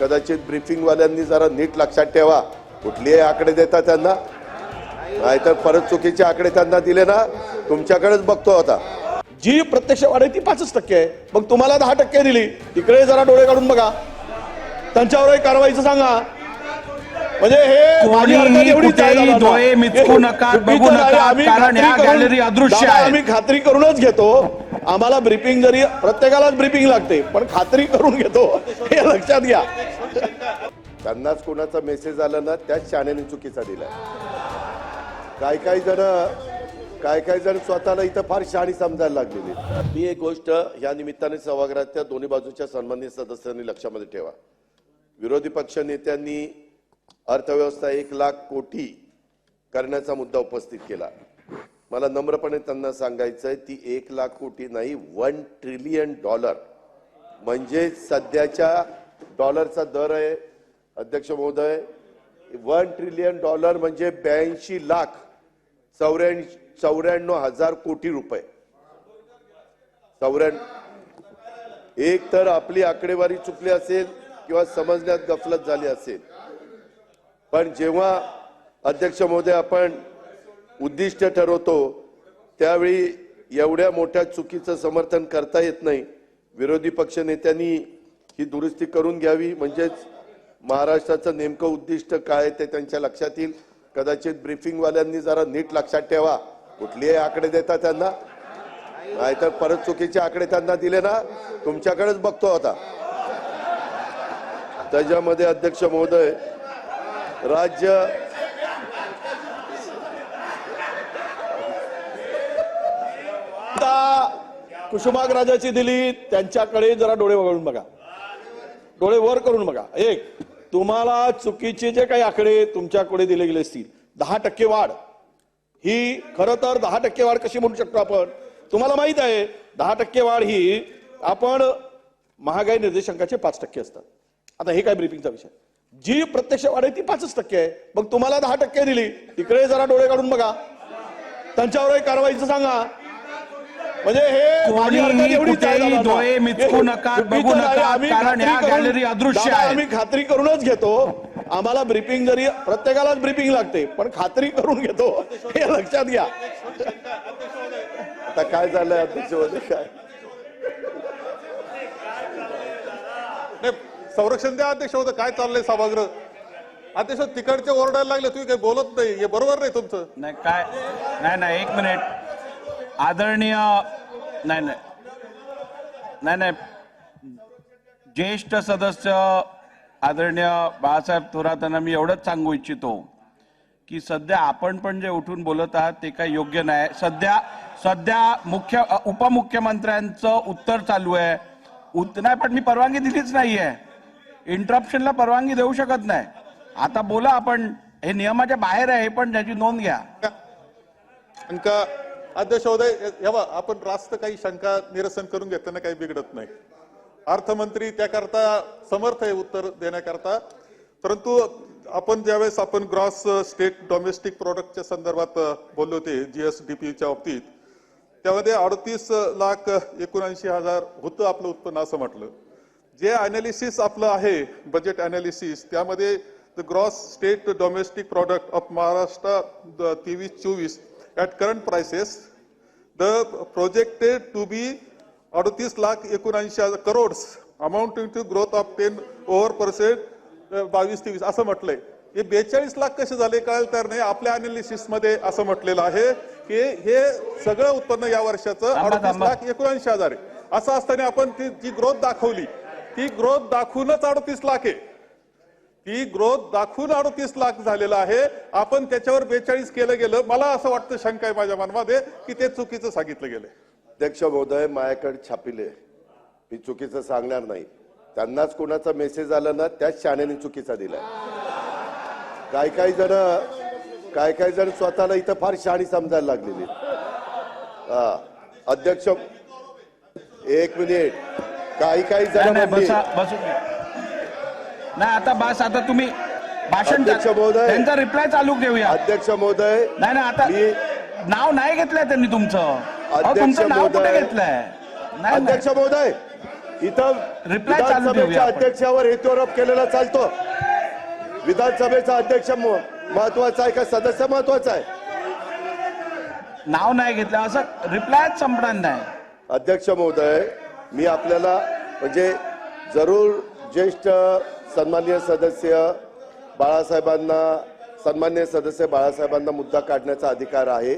कदाचित ब्रीफिंगवाल्यांनी जरा नीट लक्षात ठेवा. कुठलेही आकडे देता त्यांना? नाहीतर परत चुकीचे आकडे त्यांना दिले ना तुमच्याकडेच बघतो आता. जी प्रत्यक्ष वाढ आहे ती पाचच टक्के आहे. मग तुम्हाला दहा टक्के दिली. तिकडे जरा डोळे काढून बघा. त्यांच्यावरही कारवाईचं सांगा. म्हणजे हे आहे. डोळे मिचकू हे नका, बघू. नका, कारण करून- गॅलरी अदृश्य आहेत. आम्ही खात्री करूनच घेतो. आम्हाला ब्रिफिंग जरी प्रत्येकालाच ब्रिफिंग लागते पण खात्री करून घेतो. हे लक्षात घ्या. त्यांनाच कोणाचा मेसेज आला ना त्याच शाण्याने चुकीचा दिलाय. काय काही जण काय काही जण स्वतःला इथं फार शहाणी समजायला लागलेली. मी एक गोष्ट या निमित्ताने सभागृहाच्या दोन्ही बाजूच्या सन्मानित सदस्यांनी लक्षामध्ये ठेवा. विरोधी पक्ष नेत्यांनी अर्थव्यवस्था एक लाख कोटी करण्याचा मुद्दा उपस्थित केला. मला नम्रपणे त्यांना सांगायचंय ती एक लाख कोटी नाही वन ट्रिलियन डॉलर. म्हणजे सध्याच्या डॉलरचा दर आहे अध्यक्ष महोदय वन ट्रिलियन डॉलर म्हणजे ब्याऐंशी लाख चौऱ्याऐंशी चौऱ्याण्णव हजार कोटी रुपये. चौऱ्याण्णव. एक तर आपली आकडेवारी चुकली असेल किंवा समजण्यात गफलत झाली असेल. पण जेव्हा अध्यक्ष महोदय आपण उद्दिष्ट ठरवतो त्यावेळी एवढ्या मोठ्या चुकीचं समर्थन करता येत नाही. विरोधी पक्ष नेत्यांनी ही दुरुस्ती करून घ्यावी म्हणजेच महाराष्ट्राचं नेमकं उद्दिष्ट काय आहे ते त्यांच्या लक्षात येईल. कदाचित ब्रिफिंगवाल्यांनी जरा नीट लक्षात ठेवा. कुठलेही आकडे देता त्यांना. नाहीतर परत चुकीचे आकडे त्यांना दिले ना तुमच्याकडेच बघतो आता. त्याच्यामध्ये अध्यक्ष महोदय राज्य आता दिली त्यांच्याकडे जरा डोळे वगळून बघा. डोळे वर करून बघा. एक तुम्हाला चुकीचे जे काही आकडे तुमच्याकडे दिले गेले असतील दहा टक्के वाढ. ही खरं तर दहा टक्के वाढ कशी म्हणू शकतो आपण? तुम्हाला माहीत आहे दहा टक्के वाढ ही आपण महागाई निर्देशांकाचे पाच टक्के असतात. आता हे काय ब्रीफिंगचा विषय? जी प्रत्यक्ष वाढ आहे ती पाचच टक्के आहे. मग तुम्हाला दहा टक्के दिली तिकडे जरा डोळे काढून बघा. त्यांच्यावर कारवाईचं सांगा. म्हणजे हे माझी कुठेही दादा. डोळे मिचकू नका, बघू कारण करून- गॅलरी अदृश्य. आम्ही खात्री करूनच घेतो. आम्हाला ब्रीफिंग जरी प्रत्येकालाच ब्रीफिंग लागते पण खात्री करून घेतो. हे लक्षात घ्या. आता काय झालंय अध्यक्ष काय? नाही संरक्षण द्या अध्यक्ष होतं काय चाललंय सभागृह? अध्यक्ष तिकडचे ओरडायला लागले तुम्ही काही बोलत नाही हे बरोबर नाही तुमचं. नाही काय? नाही नाही एक मिनिट. आदरणीय नाही नाही. नाही नाही. ज्येष्ठ सदस्य आदरणीय बाळासाहेब थोरातांना मी एवढंच सांगू इच्छितो की सध्या आपण पण जे उठून बोलत आहात ते काही योग्य नाही. सध्या सध्या मुख्य उपमुख्यमंत्र्यांचं उत्तर चालू आहे. उत नाही पण मी परवानगी दिलीच नाही आहे इंटरप्शनला परवानगी देऊ शकत नाही. आता बोला आपण. हे नियमाच्या बाहेर आहे हे पण त्याची नोंद घ्या. अध्यक्ष होते हे आपण रास्त काही शंका निरसन करून घेताना काही बिघडत नाही. अर्थमंत्री त्याकरता समर्थ आहे उत्तर देण्याकरता. परंतु आपण ज्यावेळेस आपण ग्रॉस स्टेट डोमेस्टिक प्रोडक्टच्या संदर्भात बोललो होते जीएसडीपीच्या बाबतीत त्यामध्ये अडतीस लाख एकोणऐंशी हजार होतं आपलं उत्पन्न असं म्हटलं. जे अनालिसिस आपलं आहे बजेट अनालिसिस त्यामध्ये the gross state domestic product of Maharashtra तेवीस चोवीस current prices the projected to be अडतीस लाख एकोणऐंशी हजार crores amounting to growth of ten over percent बावीस तेवीस असं म्हटलंय. हे बेचाळीस लाख कसे झाले कळायला तर नाही आपल्या अनालिसिसमध्ये असं म्हटलेलं आहे की हे सगळं उत्पन्न या वर्षाचं अडतीस. लाख एकोणऐंशी हजार आहे. असं असताना आपण ती जी ग्रोथ दाखवली ती ग्रोथ दाखवूनच अडतीस लाख आहे. ती ग्रोथ दाखवून अडतीस लाख झालेलं आहे. आपण त्याच्यावर बेचाळीस केलं गेलं. मला असं वाटतं शंका आहे माझ्या मनामध्ये की ते चुकीचं सांगितलं गेलं अध्यक्ष महोदय माझ्याकडे छापिले मी चुकीचं सांगणार नाही. त्यांनाच कोणाचा मेसेज आला ना त्याच शाण्याने चुकीचा दिलाय. काय काही जण काय काही जण स्वतःला इथं फार शहाणी समजायला लागलेली हा अध्यक्ष एक मिनिट. काही काही नाही जण नाही आता बस आता तुम्ही भाषण महोदय. त्यांचा रिप्लाय चालू घेऊया. अध्यक्ष महोदय नाही नाही आता नाव नाही घेतलंय त्यांनी तुमचं. तुमचं नाव कुठे. घेतलंय? नाही, अध्यक्ष महोदय इथं Reply चालू आपण. अध्यक्षावर हेतुरोप केलेला चालतो. विधानसभेचा अध्यक्ष महत्त्वाचा आहे का? सदस्य महत्त्वाचा आहे. नाव नाही घेतलं असं रिप्लायच संपणार नाही. अध्यक्ष महोदय मी आपल्याला म्हणजे जरूर ज्येष्ठ सन्मान्य सदस्य बाळासाहेबांना सन्मान्य सदस्य बाळासाहेबांना मुद्दा काढण्याचा अधिकार आहे.